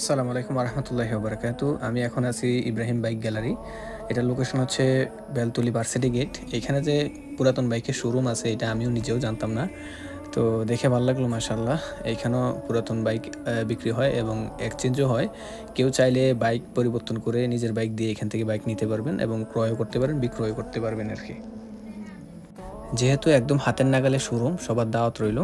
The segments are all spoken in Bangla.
আসসালামু আলাইকুম রহমতুল্লাহি ওবরাকাতু। আমি এখন আছি ইব্রাহিম বাইক গ্যালারি। এটার লোকেশন হচ্ছে বেলতলি ভার্সিটি গেট। এখানে যে পুরাতন বাইকের শোরুম আছে, এটা আমিও নিজেও জানতাম না। তো দেখে ভালো লাগল মাসাল্লাহ এইখানেও পুরাতন বাইক বিক্রি হয় এবং এক্সচেঞ্জও হয়। কেউ চাইলে বাইক পরিবর্তন করে নিজের বাইক দিয়ে এখান থেকে বাইক নিতে পারবেন এবং ক্রয় করতে পারেন বিক্রয় করতে পারবেন আর কি। যেহেতু একদম হাতের নাগালে শোরুম সবার দাওয়াত রইল।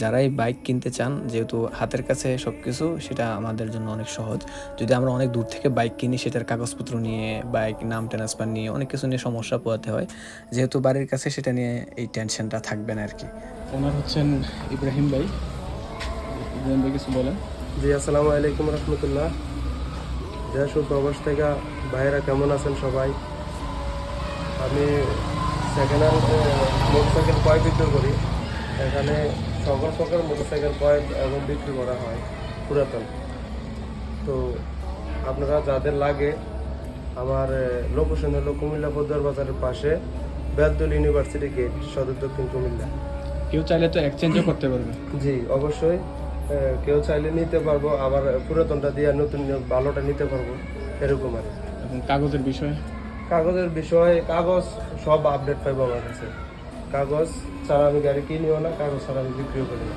যারাই বাইক কিনতে চান যেহেতু হাতের কাছে সব কিছু সেটা আমাদের জন্য অনেক সহজ। যদি আমরা অনেক দূর থেকে বাইক কিনি সেটার কাগজপত্র নিয়ে বাইক নাম ট্রান্সফার নিয়ে অনেক কিছু নিয়ে সমস্যা পোয়াতে হয়। যেহেতু বাড়ির কাছে সেটা নিয়ে এই টেনশনটা থাকবে না আর কি ওনার হচ্ছেন ইব্রাহিম ভাই। ইব্রাহিম ভাই কিছু বলেন। জি আসসালামু আলাইকুম রহমতুল্লাহ। দেশ ও প্রবাস থেকে ভাইয়েরা কেমন আছেন সবাই? আমি সেকেন্ড হ্যান্ড মোটরসাইকেল কয় বিক্রি করি। এখানে সকল প্রকার মোটরসাইকেল কয় এবং বিক্রি করা হয় পুরাতন। তো আপনারা যাদের লাগে আমার লোকেশন হলো কুমিল্লা পদ্মার বাজারের পাশে বেলদুল ইউনিভার্সিটি গেট সদর দক্ষিণ কুমিল্লা। কেউ চাইলে তো এক্সচেঞ্জও করতে পারবে। জি অবশ্যই কেউ চাইলে নিতে পারব আবার পুরাতনটা দিয়ে নতুন ভালোটা নিতে পারব এরকম আর এবং কাগজের বিষয়ে? কাগজের বিষয়ে, কাগজ, সব আপডেট পাইবো কাছে। কাগজ ছাড়া আমি গাড়ি কিনিও না, কাগজ ছাড়া আমি বিক্রিও করি না।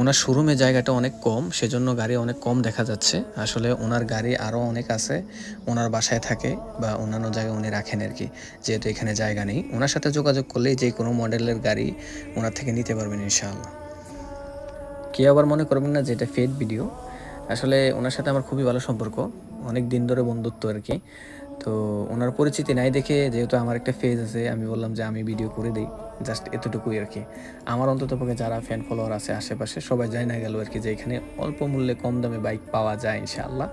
ওনার শোরুমে জায়গাটা অনেক কম, সেজন্য গাড়ি অনেক কম দেখা যাচ্ছে। আসলে ওনার গাড়ি আরও অনেক আছে, ওনার বাসায় থাকে বা অন্যান্য জায়গায় উনি রাখেন আর কি, যেহেতু এখানে জায়গা নেই। ওনার সাথে যোগাযোগ করলেই যে কোনো মডেলের গাড়ি ওনার থেকে নিতে পারবেন ইনশাআল্লাহ। কেউ আবার মনে করবেন না যে এটা ফেড ভিডিও আসলে ওনার সাথে আমার খুবই ভালো সম্পর্ক, অনেক দিন ধরে বন্ধুত্ব আর কি। তো ওনার পরিচিতি নাই দেখে যেহেতু আমার একটা ফেজ আছে, আমি বললাম যে আমি ভিডিও করে দিই জাস্ট এতটুকুই আর কি। আমার অন্তত পক্ষে যারা ফ্যান ফলোয়ার আছে আশেপাশে, সবাই যায় না গেল আর কি যে এখানে অল্প মূল্যে কম দামে বাইক পাওয়া যায় ইনশাআল্লাহ।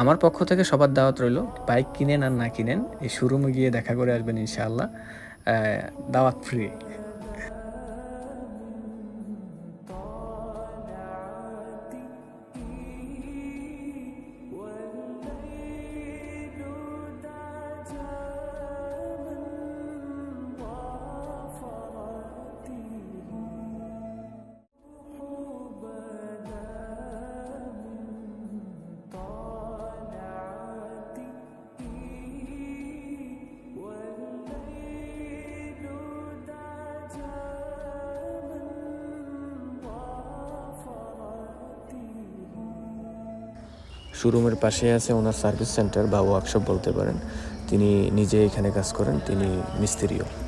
আমার পক্ষ থেকে সবার দাওয়াত রইল বাইক কিনেন আর না কিনেন, এই শোরুমে গিয়ে দেখা করে আসবেন ইনশাআল্লাহ। দাওয়াত ফ্রি শোরুমের পাশে আছে ওনার সার্ভিস সেন্টার বা ওয়ার্কশপ বলতে পারেন। তিনি নিজে এখানে কাজ করেন, তিনি মিস্ত্রিও।